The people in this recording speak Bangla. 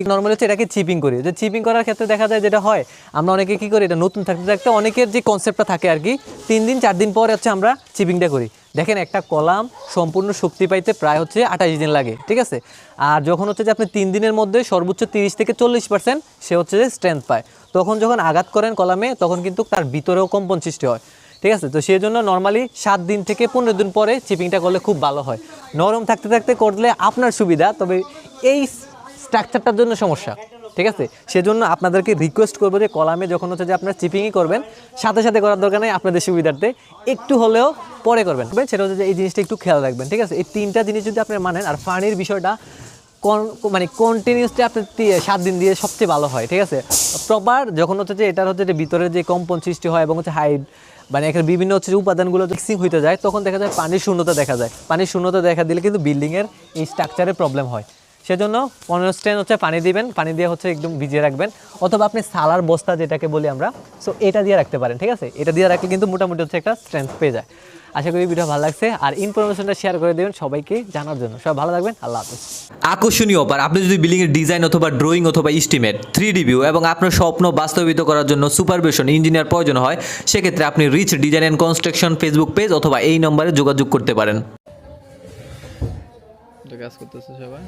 নর্মালি হচ্ছে এটাকে চিপিং করি। যে চিপিং করার ক্ষেত্রে দেখা যায় যেটা হয়, আমরা অনেকে কি করি, এটা নতুন থাকতে থাকতে অনেকের যে কনসেপ্টটা থাকে আর কি, তিন দিন, চার দিন পর হচ্ছে আমরা চিপিংটা করি। দেখেন একটা কলাম সম্পূর্ণ শক্তি পাইতে প্রায় হচ্ছে আঠাশ দিন লাগে, ঠিক আছে? আর যখন হচ্ছে যে আপনি তিন দিনের মধ্যে সর্বোচ্চ তিরিশ থেকে চল্লিশ পার্সেন্ট সে হচ্ছে যে স্ট্রেংথ পায়। তখন যখন আঘাত করেন কলামে, তখন কিন্তু তার ভিতরেও কম্পন সৃষ্টি হয়, ঠিক আছে? তো সেই জন্য নর্মালি সাত দিন থেকে পনেরো দিন পরে চিপিংটা করলে খুব ভালো হয়। নরম থাকতে থাকতে করলে আপনার সুবিধা, তবে এই স্ট্রাকচারটার জন্য সমস্যা, ঠিক আছে? সেজন্য আপনাদেরকে রিকোয়েস্ট করব যে কলামে যখন হচ্ছে যে আপনার চিপিংই করবেন, সাথে সাথে করার দরকার নেই আপনাদের সুবিধার্থে। একটু হলেও পরে করবেন। সেটা হচ্ছে যে এই জিনিসটা একটু খেয়াল রাখবেন, ঠিক আছে? এই তিনটা জিনিস যদি আপনি মানেন, আর ফানির বিষয়টা মানে কন্টিনিউসলি আপনার সাত দিন দিয়ে সবচেয়ে ভালো হয়, ঠিক আছে? প্রপার যখন হচ্ছে যে এটার হচ্ছে যে ভিতরে যে কম্পন সৃষ্টি হয় এবং হচ্ছে হাইট মানে এখানে বিভিন্ন হচ্ছে উপাদানগুলো মিক্সিং হইতে যায়, তখন দেখা যায় পানির শূন্যতা দেখা যায়। পানির শূন্যতা দেখা দিলে কিন্তু বিল্ডিংয়ের এই স্ট্রাকচারে প্রবলেম হয়। সেজন্য পনেরো স্ট্রেন হচ্ছে পানি দিবেন, পানি দিয়ে হচ্ছে একদম ভিজিয়ে রাখবেন। অথবা আপনি সালার বস্তা যেটাকে বলি আমরা সো এটা দিয়ে রাখতে পারেন, ঠিক আছে? এটা দিয়ে রাখলে কিন্তু মোটামুটি হচ্ছে একটা স্ট্রেংথ পেয়ে যায়। আশা করি ভিডিও ভালো লাগছে, আর ইনফরমেশনটা শেয়ার করে দেবেন সবাইকে জানার জন্য। সবাই ভালো থাকবেন, আল্লাহ হাফিজ। আকর্ষণীয় অফার আপনি যদি বিল্ডিং এর ডিজাইন অথবা ড্রয়িং অথবা ইস্টিমেট থ্রি ভিউ এবং আপনার স্বপ্ন বাস্তবিত করার জন্য সুপারভিশন ইঞ্জিনিয়ার প্রয়োজন হয়, সেক্ষেত্রে আপনি rich design and construction Facebook page অথবা এই নম্বরে যোগাযোগ করতে পারেন। কাজ করতেছে সবাই।